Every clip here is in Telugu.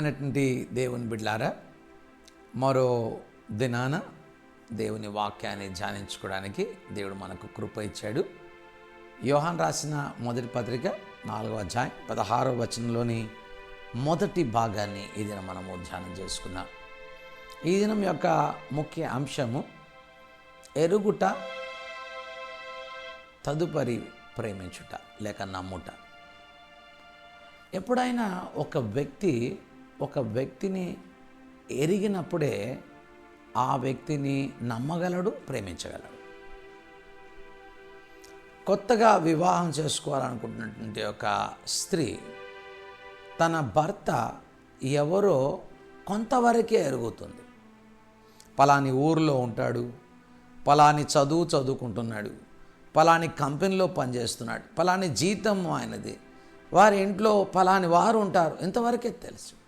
ప్రియమైనటువంటి దేవుని బిడ్లారా మరో దినాన దేవుని వాక్యాన్ని ధ్యానించుకోవడానికి దేవుడు మనకు కృప ఇచ్చాడు. యోహాన్ రాసిన మొదటి పత్రిక నాలుగవ అధ్యాయం పదహారవ వచనంలోని మొదటి భాగాన్ని ఈ దినం మనము ధ్యానం చేసుకున్నాం. ఈ దినం యొక్క ముఖ్య అంశము ఎరుగుట తదుపరి ప్రేమించుట లేక నమ్ముట. ఎప్పుడైనా ఒక వ్యక్తి ఒక వ్యక్తిని ఎరిగినప్పుడే ఆ వ్యక్తిని నమ్మగలడు ప్రేమించగలడు. కొత్తగా వివాహం చేసుకోవాలనుకుంటున్నటువంటి ఒక స్త్రీ తన భర్త ఎవరో కొంతవరకే ఎరుగుతుంది. పలాని ఊరిలో ఉంటాడు పలాని చదువు చదువుకుంటున్నాడు పలాని కంపెనీలో పనిచేస్తున్నాడు పలాని జీతం ఆయనది వారి ఇంట్లో పలాని వారు ఉంటారు ఇంతవరకే తెలుసు.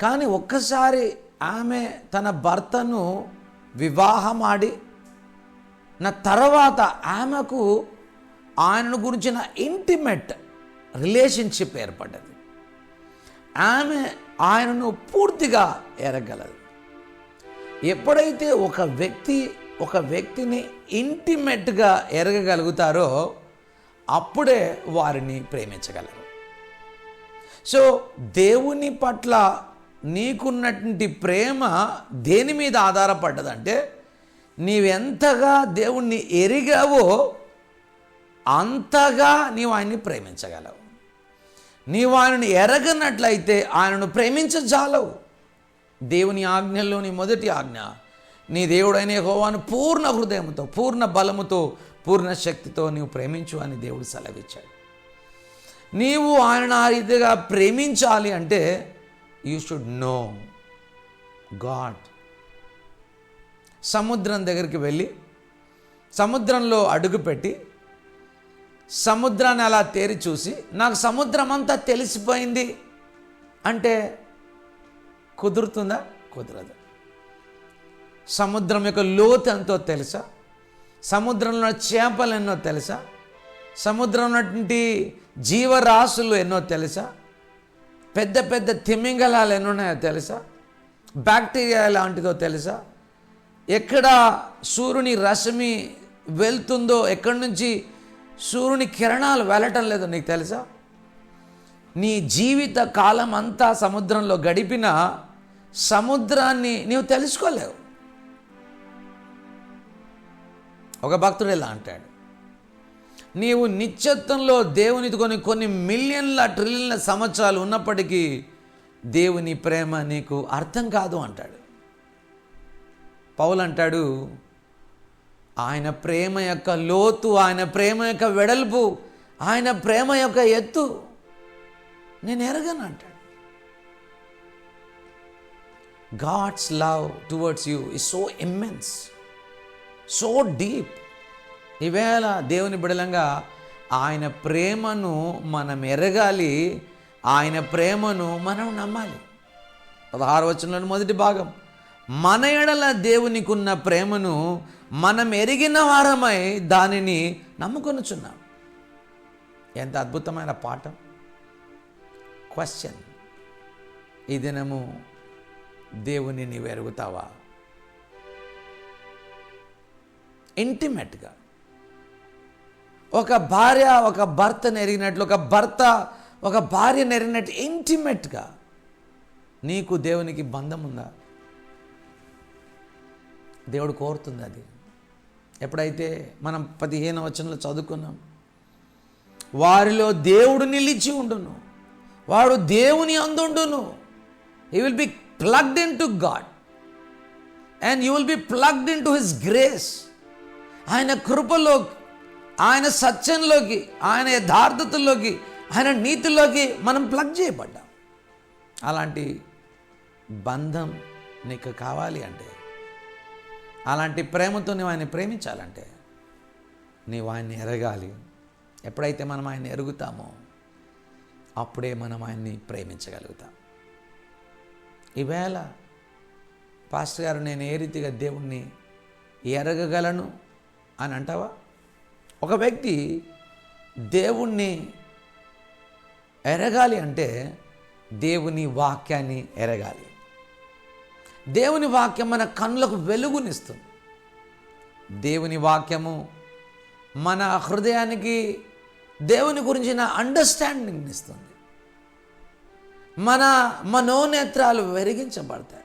కానీ ఒక్కసారి ఆమె తన భర్తను వివాహమాడి నా తర్వాత ఆమెకు ఆయనను గురించిన ఇంటిమేట్ రిలేషన్షిప్ ఏర్పడ్డది. ఆమె ఆయనను పూర్తిగా ఎరగలదు. ఎప్పుడైతే ఒక వ్యక్తి ఒక వ్యక్తిని ఇంటిమేట్గా ఎరగగలుగుతారో అప్పుడే వారిని ప్రేమించగలరు. సో దేవుని పట్ల నీకున్నటువంటి ప్రేమ దేని మీద ఆధారపడ్డదంటే నీవెంతగా దేవుణ్ణి ఎరిగావో అంతగా నీవు ఆయన్ని ప్రేమించగలవు. నీవు ఆయనను ఎరగనట్లయితే ఆయనను ప్రేమించజాలవు. దేవుని ఆజ్ఞల్లోని మొదటి ఆజ్ఞ నీ దేవుడైన హోవాను పూర్ణ హృదయంతో పూర్ణ బలముతో పూర్ణ శక్తితో నీవు ప్రేమించు అని దేవుడు సెలవిచ్చాడు. నీవు ఆయన ఆ రీతిగా ప్రేమించాలి అంటే యూ షుడ్ నో గాడ్ సముద్రం దగ్గరికి వెళ్ళి సముద్రంలో అడుగుపెట్టి సముద్రాన్ని అలా తేరి చూసి నాకు సముద్రం అంతా తెలిసిపోయింది అంటే కుదురుతుందా? కుదరదు. సముద్రం యొక్క లోతు ఎంతో తెలుసా? సముద్రంలో చేపలు ఎన్నో తెలుసా? సముద్రంలో ఉన్నటువంటి జీవరాశులు ఎన్నో తెలుసా? పెద్ద పెద్ద తిమింగలాలు ఎన్ని ఉన్నాయో తెలుసా? బ్యాక్టీరియా ఎలాంటిదో తెలుసా? ఎక్కడ సూర్యుని రశ్మి వెళ్తుందో ఎక్కడి నుంచి సూర్యుని కిరణాలు వెళ్ళటం లేదో నీకు తెలుసా? నీ జీవిత కాలం అంతా సముద్రంలో గడిపిన సముద్రాన్ని నీవు తెలుసుకోలేవు. ఒక భక్తుడు ఇలా అంటాడు. నీవు నిత్యత్వంలో దేవునిది కొన్ని కొన్ని మిలియన్ల ట్రిలియన్ల సంవత్సరాలు ఉన్నప్పటికీ దేవుని ప్రేమ నీకు అర్థం కాదు అంటాడు. పౌలు అంటాడు ఆయన ప్రేమ యొక్క లోతు ఆయన ప్రేమ యొక్క వెడల్పు ఆయన ప్రేమ యొక్క ఎత్తు నేను ఎరగను అంటాడు. God's love towards you is so immense so deep ఈవేళ దేవుని బిడలంగా ఆయన ప్రేమను మనం ఎరగాలి ఆయన ప్రేమను మనం నమ్మాలి. పదహారు వచనంలోని మొదటి భాగం మన ఎడల దేవునికున్న ప్రేమను మనం ఎరిగిన వారమై దానిని నమ్ముకొనుచున్నాం. ఎంత అద్భుతమైన పాఠం. క్వశ్చన్ ఈ దినము దేవుని నీవు ఎరుగుతావా? ఇంటిమేట్గా ఒక భార్య ఒక భర్త నెరిగినట్లు ఒక భర్త ఒక భార్య నెరిగినట్టు ఇంటిమేట్గా నీకు దేవునికి బంధం ఉందా దేవుడు కోరుతుంది అది. ఎప్పుడైతే మనం పదిహేను వచనంలో చదువుకున్నాం వారిలో దేవుడు నిలిచి ఉండును. వాడు దేవుని అందుండును. He will be plugged in to God and you will be plugged in to his grace ఆయన కృపలో ఆయన సత్యంలోకి ఆయన యథార్థతల్లోకి ఆయన నీతిలోకి మనం ప్లగ్ చేయబడ్డాం. అలాంటి బంధం నీకు కావాలి అంటే అలాంటి ప్రేమతో నువ్వు ఆయన ప్రేమించాలంటే నీవు ఆయన్ని ఎరగాలి. ఎప్పుడైతే మనం ఆయన్ని ఎరుగుతామో అప్పుడే మనం ఆయన్ని ప్రేమించగలుగుతాం. ఈవేళ పాస్టర్ గారు నేను ఏ రీతిగా దేవుణ్ణి ఎరగగలను అని అంటావా? ఒక వ్యక్తి దేవుణ్ణి ఎరగాలి అంటే దేవుని వాక్యాన్ని ఎరగాలి. దేవుని వాక్యం మన కన్నులకు వెలుగునిస్తుంది. దేవుని వాక్యము మన హృదయానికి దేవుని గురించిన అండర్స్టాండింగ్ ఇస్తుంది. మన మనోనేత్రాలు వెరిగించబడతాయి.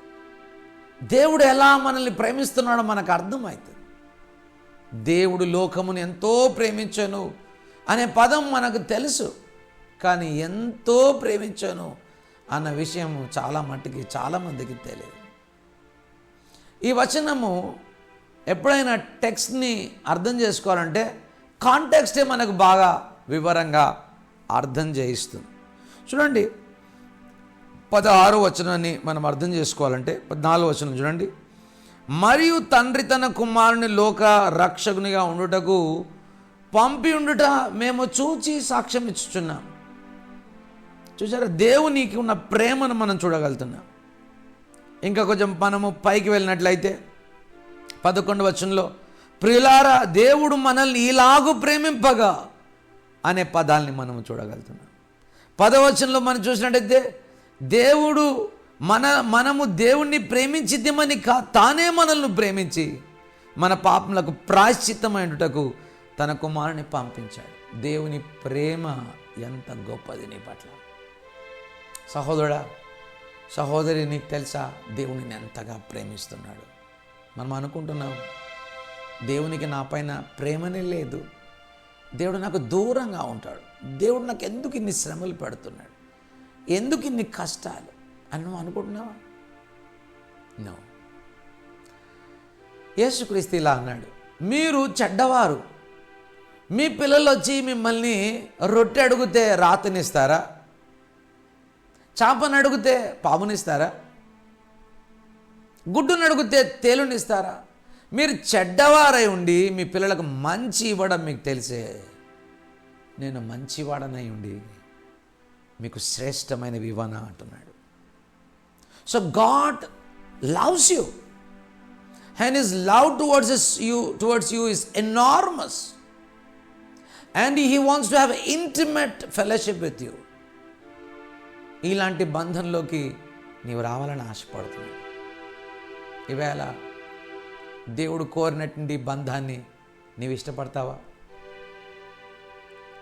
దేవుడు ఎలా మనల్ని ప్రేమిస్తున్నాడో మనకు అర్థమవుతుంది. దేవుడు లోకమును ఎంతో ప్రేమించాను అనే పదం మనకు తెలుసు. కానీ ఎంతో ప్రేమించాను అన్న విషయం చాలా మట్టుకి చాలామందికి తెలియదు. ఈ వచనము ఎప్పుడైనా టెక్స్ట్ని అర్థం చేసుకోవాలంటే కాంటెక్స్టే మనకు బాగా వివరంగా అర్థం చేయిస్తుంది. చూడండి పదహారు వచనాన్ని మనం అర్థం చేసుకోవాలంటే పద్నాలుగు వచనం చూడండి. మరియు తండ్రి తన కుమారుని లోక రక్షకునిగా ఉండుటకు పంపి ఉండుట మేము చూచి సాక్ష్యం ఇచ్చుచున్నాం. చూసారా? దేవునికి ఉన్న ప్రేమను మనం చూడగలుగుతున్నాం. ఇంకా కొంచెం మనము పైకి వెళ్ళినట్లయితే పదకొండు వచనంలో ప్రియులారా దేవుడు మనల్ని ఇలాగు ప్రేమింపగా అనే పదాల్ని మనం చూడగలుగుతున్నాం. పదవచనంలో మనం చూసినట్టయితే దేవుడు మన మనము దేవుణ్ణి ప్రేమించిద్దామని కా తానే మనల్ని ప్రేమించి మన పాపములకు ప్రాశ్చిత్తమైనటకు తన కుమారుని పంపించాడు. దేవుని ప్రేమ ఎంత గొప్పది నీ పట్ల. సహోదరుడా సహోదరి నీకు తెలుసా? దేవుడిని ఎంతగా ప్రేమిస్తున్నాడు. మనం అనుకుంటున్నాం దేవునికి నా పైన ప్రేమనే లేదు. దేవుడు నాకు దూరంగా ఉంటాడు. దేవుడు నాకు ఎందుకు ఇన్ని శ్రమలు పెడుతున్నాడు? ఎందుకు ఇన్ని కష్టాలు? అని నువ్వు అనుకుంటున్నావా? నో యేసుక్రీస్తు ఇలా అన్నాడు మీరు చెడ్డవారు. మీ పిల్లలు వచ్చి మిమ్మల్ని రొట్టె అడిగితే రాతనిస్తారా? చేపను అడిగితే పామునిస్తారా? గుడ్డును అడిగితే తేలునిస్తారా? మీరు చెడ్డవారై ఉండి మీ పిల్లలకు మంచి ఇవ్వడం మీకు తెలిసే. నేను మంచివాడనై ఉండి మీకు శ్రేష్టమైనవి ఇవ్వనా? అంటున్నాడు. So God loves you and his love towards you towards you is enormous and he wants to have intimate fellowship with you ఇలాంటి బంధంలోకి నీవు రావాలని ఆశపడుతున్నాడు ఈవేళ దేవుడు కోరినటువంటి బంధాన్ని నీవు ఇష్టపడతావా?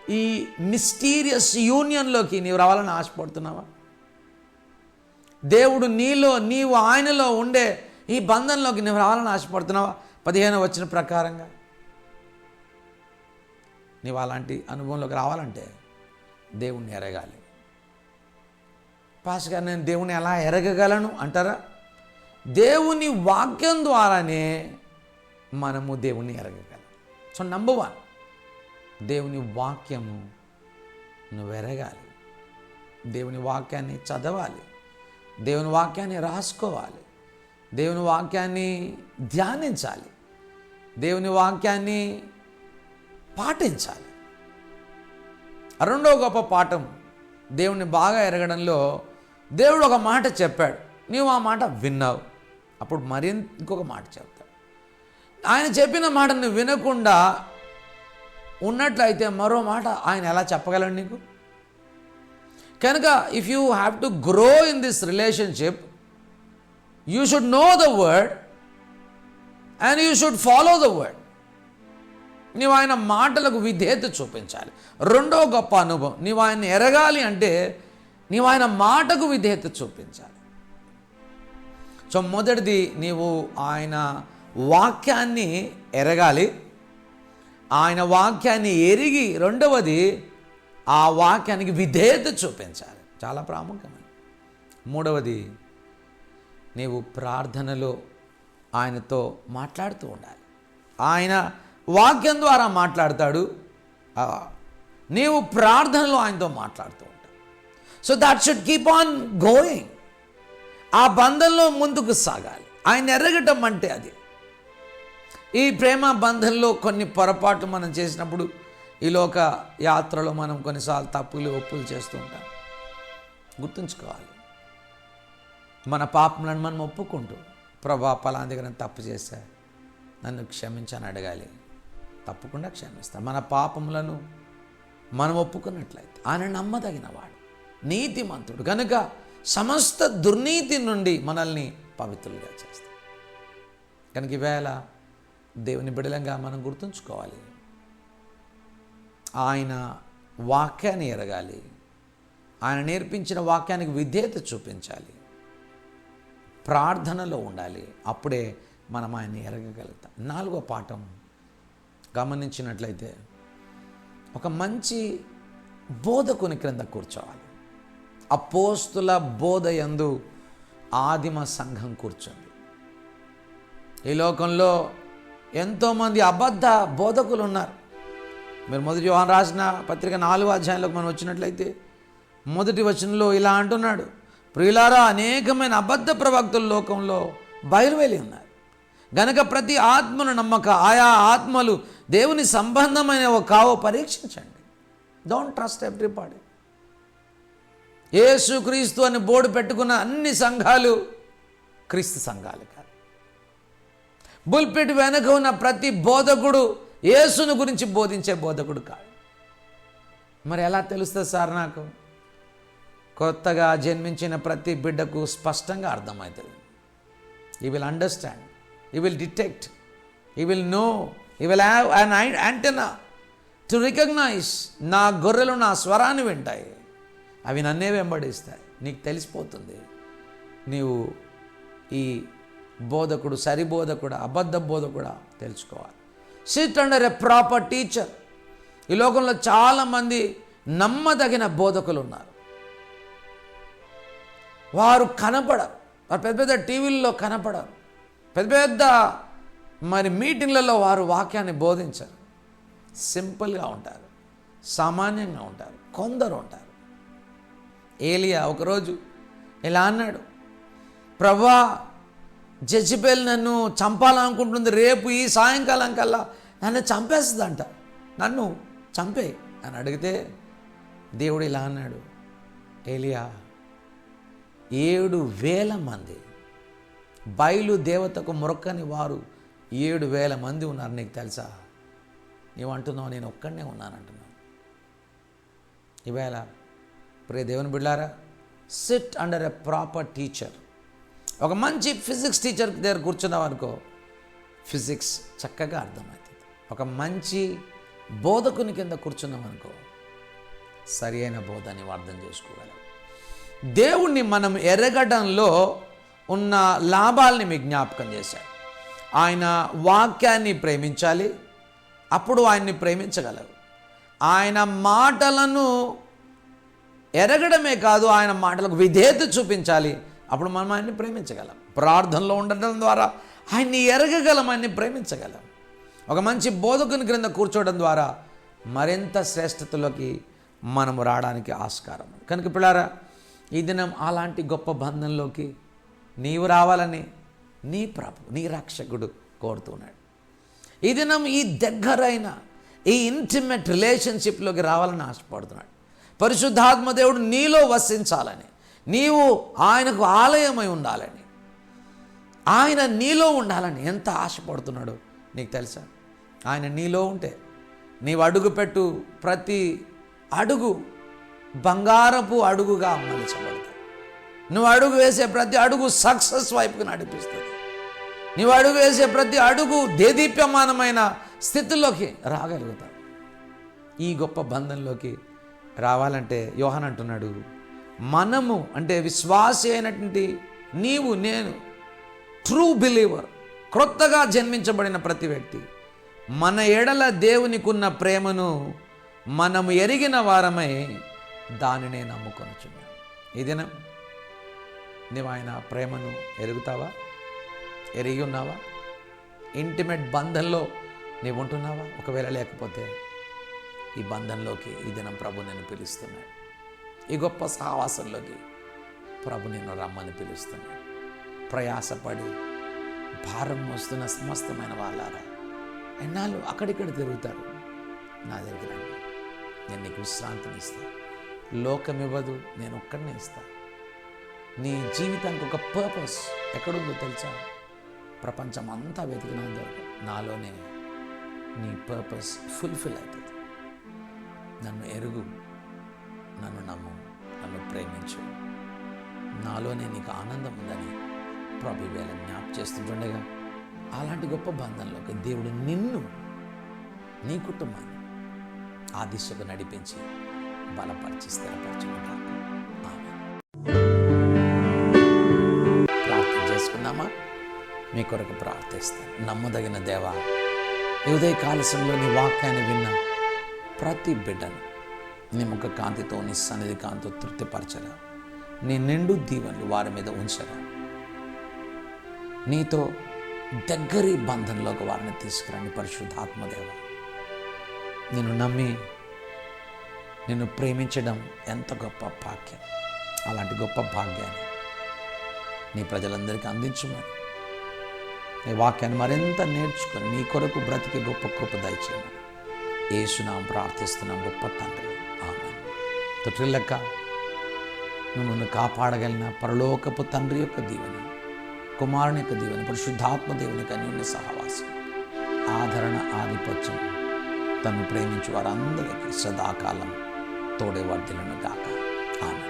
ఈ మిస్టీరియస్ యూనియన్లోకి నీవు రావాలని ఆశపడుతున్నావా? దేవుడు నీలో నీవు ఆయనలో ఉండే ఈ బంధంలోకి నువ్వు రావాలని ఆశపడుతున్నావా? పదిహేను వచ్చిన ప్రకారంగా. నీవు అలాంటి అనుభవంలోకి రావాలంటే దేవుణ్ణి ఎరగాలి. పాస్ గారు నేను దేవుని ఎలా ఎరగగలను అంటారా? దేవుని వాక్యం ద్వారానే మనము దేవుణ్ణి ఎరగగలం. సో నంబర్ వన్ దేవుని వాక్యము నువ్వు ఎరగాలి. దేవుని వాక్యాన్ని చదవాలి. దేవుని వాక్యాన్ని రాసుకోవాలి. దేవుని వాక్యాన్ని ధ్యానించాలి. దేవుని వాక్యాన్ని పాటించాలి. రెండో గొప్ప పాఠం దేవుని బాగా ఎరగడంలో దేవుడు ఒక మాట చెప్పాడు. నీవు ఆ మాట విన్నావు. అప్పుడు మరి ఇంకొక మాట చెప్తాడు. ఆయన చెప్పిన మాటని వినకుండా ఉన్నట్లయితే మరో మాట ఆయన ఎలా చెప్పగలడు నీకు? కనుక if you have to grow in this relationship you should know the word and you should follow the word నీవు ఆయన మాటలకు విధేయత చూపించాలి. రెండో గొప్ప అనుభవం నీవు ఆయన ఎరగాలి అంటే నీవు ఆయన మాటకు విధేయత చూపించాలి. సో మొదటిది నీవు ఆయన వాక్యాన్ని ఎరగాలి. ఆయన వాక్యాన్ని ఎరిగి రెండవది ఆ వాక్యానికి విధేయత చూపించాలి. చాలా ప్రాముఖ్యమైన మూడవది నీవు ప్రార్థనలో ఆయనతో మాట్లాడుతూ ఉండాలి. ఆయన వాక్యం ద్వారా మాట్లాడతాడు. నీవు ప్రార్థనలో ఆయనతో మాట్లాడుతూ ఉంటావు. So that should keep on going ఆ బంధంలో ముందుకు సాగాలి. ఆయన ఎరగటం అంటే అది. ఈ ప్రేమ బంధంలో కొన్ని పొరపాట్లు మనం చేసినప్పుడు ఈ లోక యాత్రలో మనం కొన్నిసార్లు తప్పులు ఒప్పులు చేస్తూ ఉంటాం. గుర్తుంచుకోవాలి. మన పాపములను మనం ఒప్పుకుంటూ ప్రభా పలానా దగ్గర నేను తప్పు చేశా. నన్ను క్షమించని అడగాలి. తప్పకుండా క్షమిస్తాను మన పాపములను మనం ఒప్పుకున్నట్లయితే ఆయన నమ్మదగిన వాడు నీతిమంతుడు. కనుక సమస్త దుర్నీతి నుండి మనల్ని పవిత్రులుగా చేస్తాడు. కనుక ఈవేళ దేవుని బిడలంగా మనం గుర్తుంచుకోవాలి. ఆయన వాక్యాన్ని ఎరగాలి. ఆయన నేర్పించిన వాక్యానికి విధేయత చూపించాలి. ప్రార్థనలో ఉండాలి. అప్పుడే మనం ఆయన్ని ఎరగగలుగుతాం. నాలుగో పాఠం గమనించినట్లయితే ఒక మంచి బోధకుని క్రింద కూర్చోవాలి. అపోస్తుల బోధ ఎందు ఆదిమ సంఘం కూర్చుంది. ఈ లోకంలో ఎంతోమంది అబద్ధ బోధకులు ఉన్నారు. మీరు మొదటి యోహాన్ రాసిన పత్రిక నాలుగో అధ్యాయంలోకి మనం వచ్చినట్లయితే మొదటి వచనంలో ఇలా అంటున్నాడు. ప్రియులారా అనేకమైన అబద్ధ ప్రవక్తుల లోకంలో బయలువేలి ఉన్నారు. గనక ప్రతి ఆత్మను నమ్మక ఆయా ఆత్మలు దేవుని సంబంధమైన కావో పరీక్షించండి. డోంట్ ట్రస్ట్ ఎవ్రీబాడీ ఏసు క్రీస్తు అని బోర్డు పెట్టుకున్న అన్ని సంఘాలు క్రీస్తు సంఘాలు కాదు. బుల్పిట్ వెనక ఉన్న ప్రతి బోధకుడు యేసును గురించి బోధించే బోధకుడు కాదు. మరి ఎలా తెలుస్తుంది సార్ నాకు? కొత్తగా జన్మించిన ప్రతి బిడ్డకు స్పష్టంగా అర్థమవుతుంది. He will understand he will detect he will know he will have an antenna to recognise నా గొర్రెలు నా స్వరాన్ని వింటాయి. అవి నన్నే వెంబడిస్తాయి. నీకు తెలిసిపోతుంది. నీవు ఈ బోధకుడు సరిబోధకుడు అబద్ధ బోధకుడా తెలుసుకోవాలి. Sit under a proper teacher ఈ లోకంలో చాలామంది నమ్మదగిన బోధకులు ఉన్నారు. వారు కనపడరు. వారు పెద్ద పెద్ద టీవీల్లో కనపడరు. పెద్ద పెద్ద మరి మీటింగ్లలో వారు వాక్యాన్ని బోధించరు. సింపుల్గా ఉంటారు. సామాన్యంగా ఉంటారు. కొందరు ఉంటారు. ఏలియా ఒకరోజు ఇలా అన్నాడు. ప్రభా జడ్జిబెల్ నన్ను చంపాలనుకుంటుంది. రేపు ఈ సాయంకాలం కల్లా నన్ను చంపేస్తుందంట. నన్ను చంపే. అని అడిగితే దేవుడు ఇలా అన్నాడు ఏలియా ఏడు వేల మంది బయలు దేవతకు మొరక్కని వారు ఏడు వేల మంది ఉన్నారు నీకు తెలుసా? నీవు అంటున్నావు నేను ఒక్కడనే ఉన్నాను అంటున్నాను ఈవేళ ప్రే దేవుని బిడ్డారా sit under a proper teacher ఒక మంచి ఫిజిక్స్ టీచర్ దగ్గర కూర్చున్నావు అనుకో ఫిజిక్స్ చక్కగా అర్థమైంది. ఒక మంచి బోధకుని కింద కూర్చున్నాం అనుకో. సరి అయిన బోధ అని అర్థం చేసుకోగలం. దేవుణ్ణి మనం ఎరగడంలో ఉన్న లాభాల్ని మీ జ్ఞాపకం చేశాడు. ఆయన వాక్యాన్ని ప్రేమించాలి. అప్పుడు ఆయన్ని ప్రేమించగలరు. ఆయన మాటలను ఎరగడమే కాదు ఆయన మాటలకు విధేయత చూపించాలి. అప్పుడు మనం ఆయన్ని ప్రేమించగలం. ప్రార్థనలో ఉండడం ద్వారా ఆయన్ని ఎరగగలం ఆయన్ని ప్రేమించగలం. ఒక మంచి బోధకుని క్రింద కూర్చోవడం ద్వారా మరింత శ్రేష్టతలోకి మనము రావడానికి ఆస్కారం. కనుక పిల్లారా ఈ దినం అలాంటి గొప్ప బంధంలోకి నీవు రావాలని నీ ప్రభు నీ రక్షకుడు కోరుతున్నాడు ఈ దినం ఈ దగ్గరైన ఈ ఇంటిమేట్ రిలేషన్షిప్లోకి రావాలని ఆశపడుతున్నాడు. పరిశుద్ధాత్మ దేవుడు నీలో వసించాలని నీవు ఆయనకు ఆలయమై ఉండాలని ఆయన నీలో ఉండాలని ఎంత ఆశపడుతున్నాడో నీకు తెలుసా? ఆయన నీలో ఉంటే. నీవు అడుగుపెట్టు ప్రతి అడుగు బంగారపు అడుగుగా మలచబడతాయి నువ్వు అడుగు వేసే ప్రతి అడుగు సక్సెస్ వైపుకు నడిపిస్తుంది. నీవు అడుగు వేసే ప్రతి అడుగు దేదీప్యమానమైన స్థితిలోకి రాగలుగుతావు ఈ గొప్ప బంధంలోకి రావాలంటే యోహన్ అంటున్నాడు మనము అంటే విశ్వాసి అయినటువంటి నీవు నేను ట్రూ బిలీవర్ క్రొత్తగా జన్మించబడిన ప్రతి వ్యక్తి మన ఎడల దేవునికున్న ప్రేమను మనము ఎరిగిన వారమై దానినే నమ్ముకొనుచున్నాం. ఈ దినం నువ్వు ఆయన ప్రేమను ఎరుగుతావా? ఎరిగి ఉన్నావా? ఇంటిమేట్ బంధంలో నీవు ఉంటున్నావా? ఒకవేళ లేకపోతే ఈ బంధంలోకి ఈ దినం ప్రభు నేను పిలుస్తున్నాడు. ఈ గొప్ప సహవాసంలోకి ప్రభు నిన్ను రమ్మని పిలుస్తున్నాడు. ప్రయాసపడి భారం మోస్తున్న సమస్తమైన వాళ్ళారా? ఎన్నాళ్ళు అక్కడిక్కడ తిరుగుతారు? నా దగ్గర నేను నీకు విశ్రాంతిని ఇస్తాను లోకం ఇవ్వదు నేను ఒక్కడనే ఇస్తాను నీ జీవితానికి ఒక పర్పస్ ఎక్కడుందో తెలుసా? ప్రపంచం అంతా వెతికినా నాలోనే నీ పర్పస్ ఫుల్ఫిల్ అవుతుంది. నన్ను ఎరుగు నన్ను నమ్ము నన్ను ప్రేమించు. నాలోనే నీకు ఆనందం ఉందని ప్రభు వేళ జ్ఞాప్ చేస్తుంటుండగా అలాంటి గొప్ప బంధంలోకి దేవుడు నిన్ను నీ కుటుంబాన్ని ఆ దిశకు నడిపించి బలపరిచి స్థిరపరచుకుంటాను ఆమె ప్రార్థన చేసుకుందామా? మీ కొరకు ప్రార్థిస్తాను. నమ్మదగిన దేవా ఉదయ కాలశంలో వాక్యాన్ని విన్న ప్రతి బిడ్డను నీ ముఖ కాంతితో నీ సన్నిధి కాంతితో తృప్తిపరచరా. నీ నిండు దీవెనలు వారి మీద ఉంచరా. నీతో దగ్గరి బంధంలోకి వారిని తీసుకురండి పరిశుద్ధాత్మదేవ. నేను నమ్మి నిన్ను ప్రేమించడం ఎంత గొప్ప భాగ్యం. అలాంటి గొప్ప భాగ్యాన్ని నీ ప్రజలందరికీ అందించమని నీ వాక్యాన్ని మరింత నేర్చుకొని నీ కొరకు బ్రతికి గొప్ప కృప దయచేయమని ఏసునాం ప్రార్థిస్తున్నాం గొప్ప తండ్రి. ఆమె తొట్టిల్లక్క నువ్వు నన్ను కాపాడగలిగిన పరలోకపు తండ్రి యొక్క దీవెన. కుమారుని యొక్క దేవుని పరిశుద్ధాత్మ దేవుని యొక్క కన్యుని సహవాసం. ఆదరణ ఆధిపత్యం తను ప్రేమించి వారందరికీ సదాకాలం తోడేవాడు వర్ధిలను గాక. ఆమె